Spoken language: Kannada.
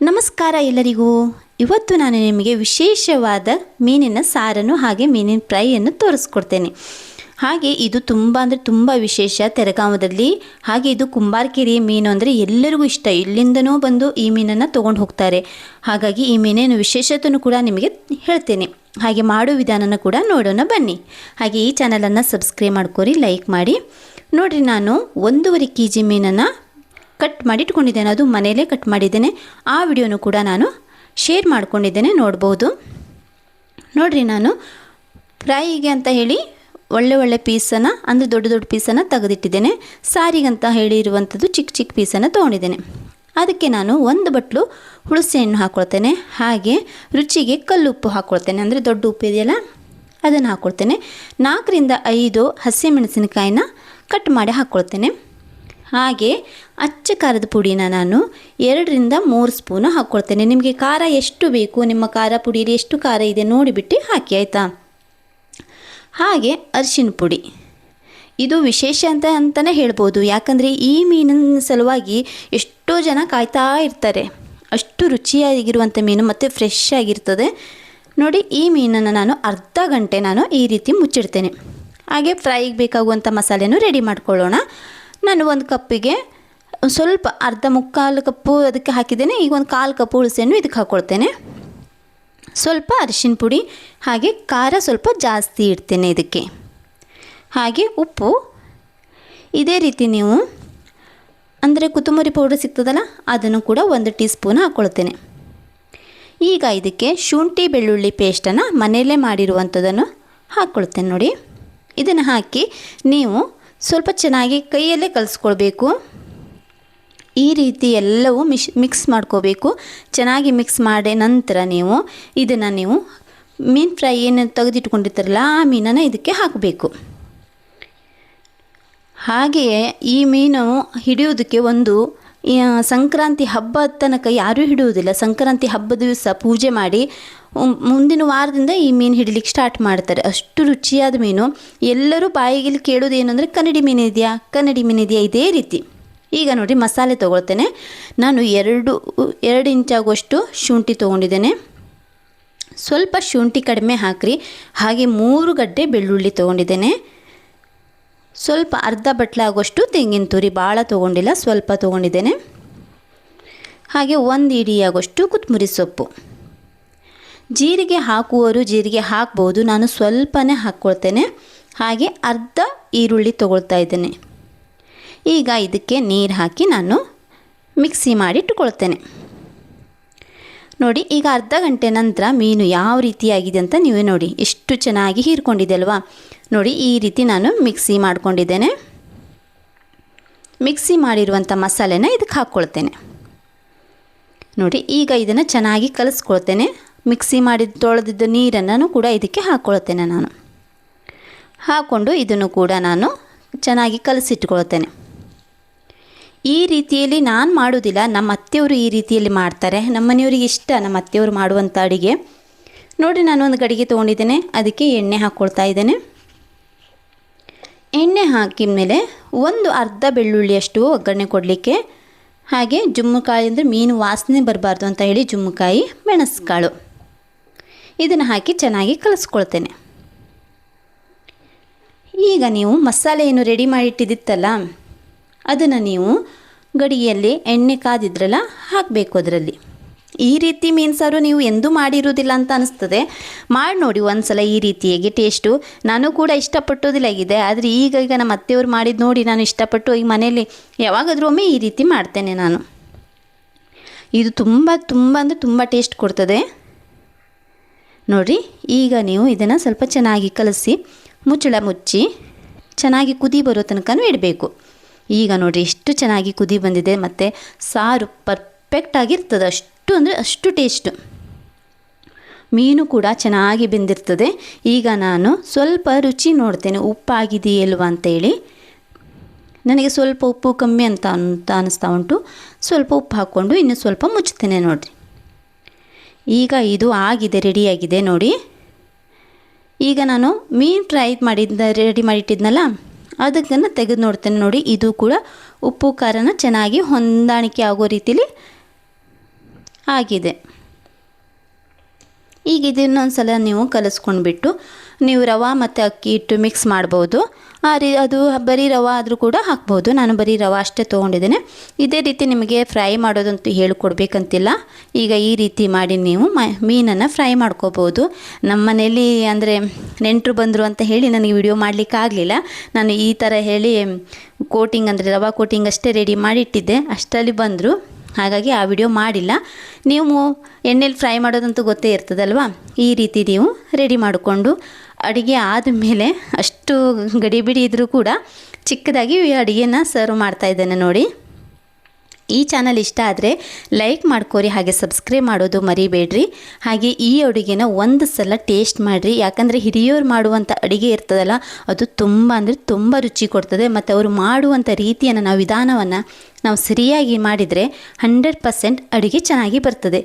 ನಮಸ್ಕಾರ ಎಲ್ಲರಿಗೂ. ಇವತ್ತು ನಾನು ನಿಮಗೆ ವಿಶೇಷವಾದ ಮೀನಿನ ಸಾರನ್ನು ಹಾಗೆ ಮೀನಿನ ಫ್ರೈಯನ್ನು ತೋರಿಸ್ಕೊಡ್ತೇನೆ. ಹಾಗೆ ಇದು ತುಂಬ ಅಂದರೆ ತುಂಬ ವಿಶೇಷ ತೆರಗಾಮದಲ್ಲಿ. ಹಾಗೆ ಇದು ಕುಂಬಾರಕೆರೆ ಮೀನು ಅಂದರೆ ಎಲ್ಲರಿಗೂ ಇಷ್ಟ. ಇಲ್ಲಿಂದನೂ ಬಂದು ಈ ಮೀನನ್ನು ತೊಗೊಂಡು ಹೋಗ್ತಾರೆ. ಹಾಗಾಗಿ ಈ ಮೀನಿನ ವಿಶೇಷತೆಯೂ ಕೂಡ ನಿಮಗೆ ಹೇಳ್ತೇನೆ. ಹಾಗೆ ಮಾಡೋ ವಿಧಾನನ ಕೂಡ ನೋಡೋಣ ಬನ್ನಿ. ಹಾಗೆ ಈ ಚಾನಲನ್ನು ಸಬ್ಸ್ಕ್ರೈಬ್ ಮಾಡ್ಕೊರಿ ಲೈಕ್ ಮಾಡಿ. ನೋಡಿರಿ ನಾನು ಒಂದೂವರೆ ಕೆ ಜಿ ಮೀನನ್ನು ಕಟ್ ಮಾಡಿ ಇಟ್ಕೊಂಡಿದ್ದೇನೆ ಅದು ಮನೆಯಲ್ಲೇ ಕಟ್ ಮಾಡಿದ್ದೇನೆ. ಆ ವಿಡಿಯೋನು ಕೂಡ ನಾನು ಶೇರ್ ಮಾಡ್ಕೊಂಡಿದ್ದೇನೆ, ನೋಡ್ಬೋದು. ನೋಡಿರಿ ನಾನು ಫ್ರೈಗೆ ಅಂತ ಹೇಳಿ ಒಳ್ಳೆ ಒಳ್ಳೆ ಪೀಸನ್ನು, ಅಂದರೆ ದೊಡ್ಡ ದೊಡ್ಡ ಪೀಸನ್ನು ತೆಗೆದಿಟ್ಟಿದ್ದೇನೆ. ಸಾರಿಗಂತ ಹೇಳಿ ಇರುವಂಥದ್ದು ಚಿಕ್ಕ ಚಿಕ್ಕ ಪೀಸನ್ನು ತೊಗೊಂಡಿದ್ದೇನೆ. ಅದಕ್ಕೆ ನಾನು ಒಂದು ಬಟ್ಲು ಹುಳಸೆಯನ್ನು ಹಾಕ್ಕೊಳ್ತೇನೆ ಹಾಗೆ ರುಚಿಗೆ ಕಲ್ಲು ಉಪ್ಪು ಹಾಕ್ಕೊಳ್ತೇನೆ ಅಂದರೆ ದೊಡ್ಡ ಉಪ್ಪು ಇದೆಯಲ್ಲ, ಅದನ್ನು ಹಾಕ್ಕೊಳ್ತೇನೆ ನಾಲ್ಕರಿಂದ ಐದು ಹಸಿಮೆಣಸಿನಕಾಯಿನ ಕಟ್ ಮಾಡಿ ಹಾಕ್ಕೊಳ್ತೇನೆ ಹಾಗೆ ಅಚ್ಚ ಖಾರದ ಪುಡಿನ ನಾನು ಎರಡರಿಂದ ಮೂರು ಸ್ಪೂನು ಹಾಕ್ಕೊಳ್ತೇನೆ ನಿಮಗೆ ಖಾರ ಎಷ್ಟು ಬೇಕು, ನಿಮ್ಮ ಖಾರ ಪುಡಿಯಲ್ಲಿ ಎಷ್ಟು ಖಾರ ಇದೆ ನೋಡಿಬಿಟ್ಟು ಹಾಕಿ, ಆಯಿತಾ? ಹಾಗೆ ಅರಿಶಿನ ಪುಡಿ. ಇದು ವಿಶೇಷ ಅಂತ ಅಂತಲೇ ಹೇಳ್ಬೋದು. ಯಾಕಂದರೆ ಈ ಮೀನಿನ ಸಲುವಾಗಿ ಎಷ್ಟೋ ಜನ ಕಾಯ್ತಾ ಇರ್ತಾರೆ. ಅಷ್ಟು ರುಚಿಯಾಗಿರುವಂಥ ಮೀನು ಮತ್ತು ಫ್ರೆಶ್ ಆಗಿರ್ತದೆ. ನೋಡಿ, ಈ ಮೀನನ್ನು ನಾನು ಅರ್ಧ ಗಂಟೆ ನಾನು ಈ ರೀತಿ ಮುಚ್ಚಿಡ್ತೇನೆ. ಹಾಗೆ ಫ್ರೈಗೆ ಬೇಕಾಗುವಂಥ ಮಸಾಲೆನೂ ರೆಡಿ ಮಾಡ್ಕೊಳ್ಳೋಣ. ನಾನು ಒಂದು ಕಪ್ಪಿಗೆ ಸ್ವಲ್ಪ ಅರ್ಧ ಮುಕ್ಕಾಲು ಕಪ್ಪು ಅದಕ್ಕೆ ಹಾಕಿದ್ದೇನೆ. ಈಗ ಒಂದು ಕಾಲು ಕಪ್ಪು ಹುಣಸೆಹಣ್ಣು ಇದಕ್ಕೆ ಹಾಕ್ಕೊಳ್ತೇನೆ ಸ್ವಲ್ಪ ಅರಿಶಿನ ಪುಡಿ, ಹಾಗೆ ಖಾರ ಸ್ವಲ್ಪ ಜಾಸ್ತಿ ಇಡ್ತೇನೆ ಇದಕ್ಕೆ. ಹಾಗೆ ಉಪ್ಪು. ಇದೇ ರೀತಿ ನೀವು, ಅಂದರೆ ಕೊತ್ತಂಬರಿ ಪೌಡರ್ ಸಿಗ್ತದಲ್ಲ, ಅದನ್ನು ಕೂಡ ಒಂದು ಟೀ ಸ್ಪೂನ್ ಹಾಕ್ಕೊಳ್ತೇನೆ ಈಗ ಇದಕ್ಕೆ ಶುಂಠಿ ಬೆಳ್ಳುಳ್ಳಿ ಪೇಸ್ಟನ್ನು ಮನೆಯಲ್ಲೇ ಮಾಡಿರುವಂಥದ್ದನ್ನು ಹಾಕ್ಕೊಳ್ತೇನೆ ನೋಡಿ. ಇದನ್ನು ಹಾಕಿ ನೀವು ಸ್ವಲ್ಪ ಚೆನ್ನಾಗಿ ಕೈಯಲ್ಲೇ ಕಲಿಸ್ಕೊಳ್ಬೇಕು. ಈ ರೀತಿ ಎಲ್ಲವೂ ಮಿಶ್, ಮಿಕ್ಸ್ ಮಾಡ್ಕೋಬೇಕು. ಚೆನ್ನಾಗಿ ಮಿಕ್ಸ್ ಮಾಡಿ ನಂತರ ನೀವು ಇದನ್ನು ನೀವು ಮೀನು ಫ್ರೈ ಏನು ತೆಗೆದಿಟ್ಕೊಂಡಿರ್ತಾರಲ್ಲ ಆ ಮೀನನ್ನು ಇದಕ್ಕೆ ಹಾಕಬೇಕು. ಹಾಗೆಯೇ ಈ ಮೀನು ಹಿಡಿಯೋದಕ್ಕೆ ಒಂದು ಸಂಕ್ರಾಂತಿ ಹಬ್ಬ ತನಕ ಯಾರೂ ಹಿಡಿಯೋದಿಲ್ಲ ಸಂಕ್ರಾಂತಿ ಹಬ್ಬದ ದಿವಸ ಪೂಜೆ ಮಾಡಿ ಮುಂದಿನ ವಾರದಿಂದ ಈ ಮೀನು ಹಿಡಿಲಿಕ್ಕೆ ಸ್ಟಾರ್ಟ್ ಮಾಡ್ತಾರೆ. ಅಷ್ಟು ರುಚಿಯಾದ ಮೀನು. ಎಲ್ಲರೂ ಬಾಯಿಗಿಲ್ಲಿ ಕೇಳೋದು ಏನಂದರೆ ಕನ್ನಡಿ ಮೀನು ಇದೆಯಾ? ಕನ್ನಡಿ ಮೀನು ಇದೆಯಾ? ಇದೇ ರೀತಿ. ಈಗ ನೋಡಿ, ಮಸಾಲೆ ತೊಗೊಳ್ತೇನೆ. ನಾನು ಎರಡು ಎರಡು ಇಂಚಾಗುವಷ್ಟು ಶುಂಠಿ ತೊಗೊಂಡಿದ್ದೇನೆ. ಸ್ವಲ್ಪ ಶುಂಠಿ ಕಡಿಮೆ ಹಾಕ್ರಿ. ಹಾಗೆ ಮೂರು ಗಡ್ಡೆ ಬೆಳ್ಳುಳ್ಳಿ ತೊಗೊಂಡಿದ್ದೇನೆ. ಸ್ವಲ್ಪ ಅರ್ಧ ಬಟ್ಲಾಗುವಷ್ಟು ತೆಂಗಿನ ತುರಿ ಭಾಳ ತೊಗೊಂಡಿಲ್ಲ, ಸ್ವಲ್ಪ ತೊಗೊಂಡಿದ್ದೇನೆ. ಹಾಗೆ ಒಂದು ಇಡಿಯಾಗುವಷ್ಟು ಕೊತ್ತಂಬರಿ ಸೊಪ್ಪು. ಜೀರಿಗೆ ಹಾಕುವವರು ಜೀರಿಗೆ ಹಾಕ್ಬೋದು, ನಾನು ಸ್ವಲ್ಪನೇ ಹಾಕ್ಕೊಳ್ತೇನೆ. ಹಾಗೆ ಅರ್ಧ ಈರುಳ್ಳಿ ತೊಗೊಳ್ತಾ ಇದ್ದೇನೆ. ಈಗ ಇದಕ್ಕೆ ನೀರು ಹಾಕಿ ನಾನು ಮಿಕ್ಸಿ ಮಾಡಿ ಇಟ್ಟುಕೊಳ್ತೇನೆ. ನೋಡಿ, ಈಗ ಅರ್ಧ ಗಂಟೆ ನಂತರ ಮೀನು ಯಾವ ರೀತಿಯಾಗಿದೆ ಅಂತ ನೀವೇ ನೋಡಿ. ಎಷ್ಟು ಚೆನ್ನಾಗಿ ಹೀರ್ಕೊಂಡಿದೆ ಅಲ್ವಾ ನೋಡಿ, ಈ ರೀತಿ ನಾನು ಮಿಕ್ಸಿ ಮಾಡ್ಕೊಂಡಿದ್ದೇನೆ. ಮಿಕ್ಸಿ ಮಾಡಿರುವಂಥ ಮಸಾಲೆನ ಇದಕ್ಕೆ ಹಾಕ್ಕೊಳ್ತೇನೆ. ನೋಡಿ, ಈಗ ಇದನ್ನು ಚೆನ್ನಾಗಿ ಕಲಿಸ್ಕೊಳ್ತೇನೆ. ಮಿಕ್ಸಿ ಮಾಡಿದ ತೊಳೆದಿದ್ದ ನೀರನ್ನು ಕೂಡ ಇದಕ್ಕೆ ಹಾಕ್ಕೊಳ್ತೇನೆ ನಾನು. ಹಾಕ್ಕೊಂಡು ಇದನ್ನು ಕೂಡ ನಾನು ಚೆನ್ನಾಗಿ ಕಲಸಿಟ್ಕೊಳ್ತೇನೆ. ಈ ರೀತಿಯಲ್ಲಿ ನಾನು ಮಾಡೋದಿಲ್ಲ. ನಮ್ಮ ಅತ್ತೆಯವರು ಈ ರೀತಿಯಲ್ಲಿ ಮಾಡ್ತಾರೆ. ನಮ್ಮ ಮನೆಯವ್ರಿಗೆ ಇಷ್ಟ ನಮ್ಮ ಅತ್ತೆಯವರು ಮಾಡುವಂಥ ಅಡುಗೆ. ನೋಡಿ ನಾನು ಒಂದು ಗಡಿಗೆ ತೊಗೊಂಡಿದ್ದೇನೆ. ಅದಕ್ಕೆ ಎಣ್ಣೆ ಹಾಕ್ಕೊಳ್ತಾ ಇದ್ದೇನೆ. ಎಣ್ಣೆ ಹಾಕಿದ ಮೇಲೆ ಒಂದು ಅರ್ಧ ಬೆಳ್ಳುಳ್ಳಿಯಷ್ಟು ಒಗ್ಗರಣೆ ಕೊಡಲಿಕ್ಕೆ. ಹಾಗೆ ಜುಮ್ಮುಕಾಯಿ ಅಂದರೆ ಮೀನು ವಾಸನೆ ಬರಬಾರ್ದು ಅಂತ ಹೇಳಿ ಜುಮ್ಮುಕಾಯಿ, ಮೆಣಸುಕಾಳು. ಇದನ್ನು ಹಾಕಿ ಚೆನ್ನಾಗಿ ಕಲಸ್ಕೊಳ್ತೇನೆ. ಈಗ ನೀವು ಮಸಾಲೆ ಏನು ರೆಡಿ ಮಾಡಿಟ್ಟಿದ್ದಿತ್ತಲ್ಲ ಅದನ್ನು ನೀವು ಗಡಿಗೆಯಲ್ಲಿ ಎಣ್ಣೆ ಕಾದಿದ್ರಲ್ಲ ಹಾಕಬೇಕು ಅದರಲ್ಲಿ. ಈ ರೀತಿ ಮೀನು ಸಾರು ನೀವು ಎಂದೂ ಮಾಡಿರುವುದಿಲ್ಲ ಅಂತ ಅನಿಸ್ತದೆ. ಮಾಡಿ ನೋಡಿ ಒಂದ್ಸಲ ಈ ರೀತಿಯಾಗಿ ಟೇಸ್ಟು ನಾನು ಕೂಡ ಇಷ್ಟಪಟ್ಟೋದಿಲ್ಲ ಆಗಿದೆ ಆದರೆ ಈಗ ಈಗ ನಮ್ಮ ಅತ್ತೆಯವರು ಮಾಡಿದ್ದು ನೋಡಿ ನಾನು ಇಷ್ಟಪಟ್ಟು ಈಗ ಮನೆಯಲ್ಲಿ ಯಾವಾಗಾದ್ರೂ ಒಮ್ಮೆ ಈ ರೀತಿ ಮಾಡ್ತೇನೆ ನಾನು. ಇದು ತುಂಬ ತುಂಬ ಅಂದರೆ ತುಂಬ ಟೇಸ್ಟ್ ಕೊಡ್ತದೆ. ನೋಡಿ, ಈಗ ನೀವು ಇದನ್ನು ಸ್ವಲ್ಪ ಚೆನ್ನಾಗಿ ಕಲಸಿ ಮುಚ್ಚಳ ಮುಚ್ಚಿ ಚೆನ್ನಾಗಿ ಕುದಿ ಬರೋ ತನಕ ಇಡಬೇಕು. ಈಗ ನೋಡಿ ಎಷ್ಟು ಚೆನ್ನಾಗಿ ಕುದಿ ಬಂದಿದೆ, ಮತ್ತು ಸಾರು ಪರ್ಫೆಕ್ಟ್ ಆಗಿರ್ತದೆ. ಅಷ್ಟು ಅಂದರೆ ಅಷ್ಟು ಟೇಸ್ಟು ಮೀನು ಕೂಡ ಚೆನ್ನಾಗಿ ಬೆಂದಿರ್ತದೆ. ಈಗ ನಾನು ಸ್ವಲ್ಪ ರುಚಿ ನೋಡ್ತೇನೆ. ಉಪ್ಪಾಗಿದೆಯಲ್ವಾ ಅಂತೇಳಿ. ನನಗೆ ಸ್ವಲ್ಪ ಉಪ್ಪು ಕಮ್ಮಿ ಅಂತ ಅಂತ ಅನ್ನಿಸ್ತಾ ಉಂಟು. ಸ್ವಲ್ಪ ಉಪ್ಪು ಹಾಕ್ಕೊಂಡು ಇನ್ನು ಸ್ವಲ್ಪ ಮುಚ್ತೇನೆ ನೋಡಿರಿ. ಈಗ ಇದು ಆಗಿದೆ ರೆಡಿಯಾಗಿದೆ ನೋಡಿ. ಈಗ ನಾನು ಮೀನು ಫ್ರೈ ಮಾಡಿದ್ದ ರೆಡಿ ಮಾಡಿಟ್ಟಿದ್ನಲ್ಲ? ಅದಕ್ಕನ್ನು ತೆಗೆದು ನೋಡ್ತೇನೆ ನೋಡಿ. ಇದು ಕೂಡ ಉಪ್ಪು, ಖಾರನ ಚೆನ್ನಾಗಿ ಹೊಂದಾಣಿಕೆ ಆಗೋ ರೀತಿಲಿ ಆಗಿದೆ. ಈಗ ಇದನ್ನೊಂದು ಸಲ ನೀವು ಕಲಿಸ್ಕೊಂಡ್ಬಿಟ್ಟು ನೀವು ರವೆ ಮತ್ತು ಅಕ್ಕಿ ಹಿಟ್ಟು ಮಿಕ್ಸ್ ಮಾಡ್ಬೋದು. ಆ ರೀ, ಅದು ಬರೀ ರವೆ ಆದರೂ ಕೂಡ ಹಾಕ್ಬೋದು. ನಾನು ಬರೀ ರವೆ ಅಷ್ಟೇ ತೊಗೊಂಡಿದ್ದೇನೆ. ಇದೇ ರೀತಿ ನಿಮಗೆ ಫ್ರೈ ಮಾಡೋದಂತೂ ಹೇಳ್ಕೊಡ್ಬೇಕಂತಿಲ್ಲ. ಈಗ ಈ ರೀತಿ ಮಾಡಿ ನೀವು ಮೀನನ್ನು ಫ್ರೈ ಮಾಡ್ಕೋಬೋದು. ನಮ್ಮ ಮನೇಲಿ ಅಂದರೆ ನೆಂಟರು ಬಂದರು ಅಂತ ಹೇಳಿ ನನಗೆ ವಿಡಿಯೋ ಮಾಡಲಿಕ್ಕಾಗಲಿಲ್ಲ ನಾನು ಈ ಥರ ಹೇಳಿ ಕೋಟಿಂಗ್ ಅಂದರೆ ರವೆ ಕೋಟಿಂಗ್ ಅಷ್ಟೇ ರೆಡಿ ಮಾಡಿಟ್ಟಿದ್ದೆ. ಅಷ್ಟರಲ್ಲಿ ಬಂದರು. ಹಾಗಾಗಿ ಆ ವಿಡಿಯೋ ಮಾಡಿಲ್ಲ. ನೀವು ಎಣ್ಣೆಲಿ ಫ್ರೈ ಮಾಡೋದಂತೂ ಗೊತ್ತೇ ಇರ್ತದಲ್ವಾ? ಈ ರೀತಿ ನೀವು ರೆಡಿ ಮಾಡಿಕೊಂಡು ಅಡುಗೆ ಆದಮೇಲೆ ಅಷ್ಟು ಗಡಿಬಿಡಿ ಇದ್ದರೂ ಕೂಡ ಚಿಕ್ಕದಾಗಿ ಅಡುಗೆನ ಸರ್ವ್ ಮಾಡ್ತಾ ನೋಡಿ. ಈ ಚಾನಲ್ ಇಷ್ಟ ಆದರೆ ಲೈಕ್ ಮಾಡ್ಕೋರಿ, ಹಾಗೆ ಸಬ್ಸ್ಕ್ರೈಬ್ ಮಾಡೋದು ಮರಿಬೇಡ್ರಿ. ಹಾಗೆ ಈ ಅಡುಗೆನ ಒಂದು ಸಲ ಟೇಸ್ಟ್ ಮಾಡಿರಿ. ಯಾಕಂದರೆ ಹಿರಿಯೋರು ಮಾಡುವಂಥ ಅಡುಗೆ ಇರ್ತದಲ್ಲ, ಅದು ತುಂಬ ಅಂದರೆ ತುಂಬ ರುಚಿ ಕೊಡ್ತದೆ. ಮತ್ತು ಅವರು ಮಾಡುವಂಥ ರೀತಿಯನ್ನು ನಾವು ವಿಧಾನವನ್ನು ನಾವು ಸರಿಯಾಗಿ ಮಾಡಿದರೆ ಹಂಡ್ರೆಡ್ ಪರ್ಸೆಂಟ್ ಅಡುಗೆ ಚೆನ್ನಾಗಿ ಬರ್ತದೆ.